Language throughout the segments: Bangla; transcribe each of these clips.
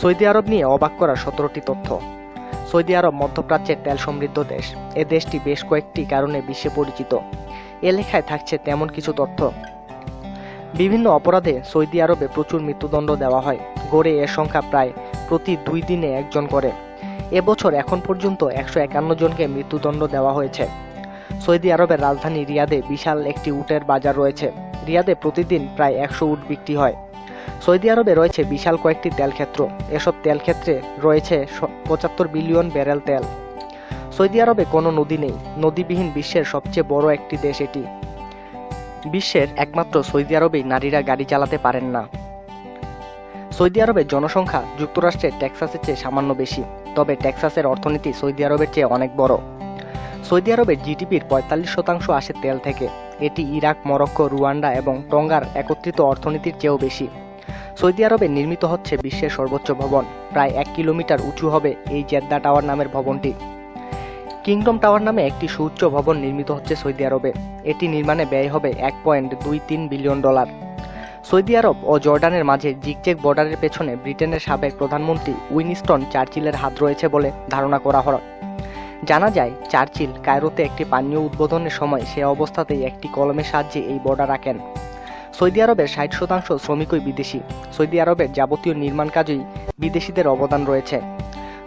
সৌদি আরব নিয়ে অবাক করা সতেরোটি তথ্য। সৌদি আরব মধ্যপ্রাচ্যের তেল সমৃদ্ধ দেশ। এ দেশটি বেশ কয়েকটি কারণে বিশ্বে পরিচিত। এ লেখায় থাকছে তেমন কিছু তথ্য। বিভিন্ন অপরাধে সৌদি আরবে প্রচুর মৃত্যুদণ্ড দেওয়া হয়। গড়ে এর সংখ্যা প্রায় প্রতি দুই দিনে একজন করে। এবছর এখন পর্যন্ত একশো একান্ন জনকে মৃত্যুদণ্ড দেওয়া হয়েছে। সৌদি আরবের রাজধানী রিয়াদে বিশাল একটি উটের বাজার রয়েছে। রিয়াদে প্রতিদিন প্রায় একশো উট বিক্রি হয়। সৌদি আরবে রয়েছে বিশাল কয়েকটি তেল ক্ষেত্র এসব তেল ক্ষেত্রে রয়েছে পঁচাত্তর বিলিয়ন ব্যারেল তেল। সৌদি আরবে কোনো নদী নেই। নদীবিহীন বিশ্বের সবচেয়ে বড় একটি দেশ এটি। বিশ্বের একমাত্র সৌদি আরবেই নারীরা গাড়ি চালাতে পারেন না। সৌদি আরবের জনসংখ্যা যুক্তরাষ্ট্রের টেক্সাসের চেয়ে সামান্য বেশি, তবে টেক্সাসের অর্থনীতি সৌদি আরবের চেয়ে অনেক বড়। সৌদি আরবের জিডিপির পঁয়তাল্লিশ শতাংশ আসে তেল থেকে। এটি ইরাক, মরক্কো, রুয়ান্ডা এবং টঙ্গার একত্রিত অর্থনীতির চেয়েও বেশি। সৌদি আরবে নির্মিত হচ্ছে বিশ্বের সর্বোচ্চ ভবন। প্রায় এক কিলোমিটার উঁচু হবে এই জেদ্দা টাওয়ার নামের ভবনটি। কিংডম টাওয়ার নামে একটি সুউচ্চ ভবন নির্মিত হচ্ছে সৌদি আরবে। এটি নির্মাণে ব্যয় হবে এক পয়েন্ট দুই তিন বিলিয়ন ডলার। সৌদি আরব ও জর্ডানের মাঝে জিগজেক বর্ডারের পেছনে ব্রিটেনের সাবেক প্রধানমন্ত্রী উইনিস্টন চার্চিলের হাত রয়েছে বলে ধারণা করা হয়। জানা যায়, চার্চিল কায়রোতে একটি পানীয় উদ্বোধনের সময় সে অবস্থাতেই একটি কলমের সাহায্যে এই বর্ডার রাখেন সৌদি আরবের ষাট শতাংশ শ্রমিকই বিদেশি। সৌদি আরবের যাবতীয় নির্মাণ কাজেই বিদেশিদের অবদান রয়েছে।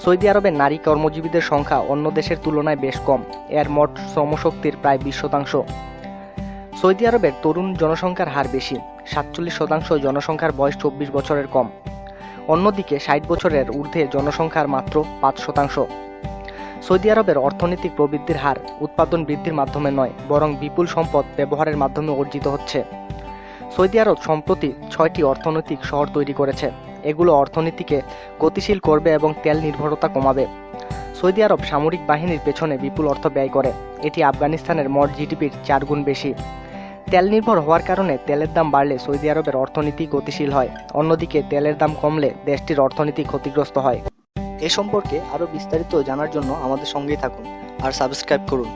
সৌদি আরবের নারী কর্মজীবীদের সংখ্যা অন্য দেশের তুলনায় বেশ কম। এর মোট শ্রমশক্তির প্রায় বিশ শতাংশ। সৌদি আরবের তরুণ জনসংখ্যার হার বেশি। সাতচল্লিশ শতাংশ জনসংখ্যার বয়স চব্বিশ বছরের কম। অন্যদিকে ষাট বছরের ঊর্ধ্বে জনসংখ্যার মাত্র পাঁচ শতাংশ। সৌদি আরবের অর্থনৈতিক প্রবৃদ্ধির হার উৎপাদন বৃদ্ধির মাধ্যমে নয়, বরং বিপুল সম্পদ ব্যবহারের মাধ্যমে অর্জিত হচ্ছে। সৌদি আরব সম্প্রতি ছয়টি অর্থনৈতিক শহর তৈরি করেছে। এগুলো অর্থনীতিকে গতিশীল করবে এবং তেল নির্ভরতা কমাবে। সৌদি আরব সামরিক বাহিনীর পেছনে বিপুল অর্থ ব্যয় করে। এটি আফগানিস্তানের মোট জিডিপির চার গুণ বেশি। তেল নির্ভর হওয়ার কারণে তেলের দাম বাড়লে সৌদি আরবের অর্থনীতি গতিশীল হয়। অন্যদিকে তেলের দাম কমলে দেশটির অর্থনীতি ক্ষতিগ্রস্ত হয়। এ সম্পর্কে আরও বিস্তারিত জানার জন্য আমাদের সঙ্গেই থাকুন আর সাবস্ক্রাইব করুন।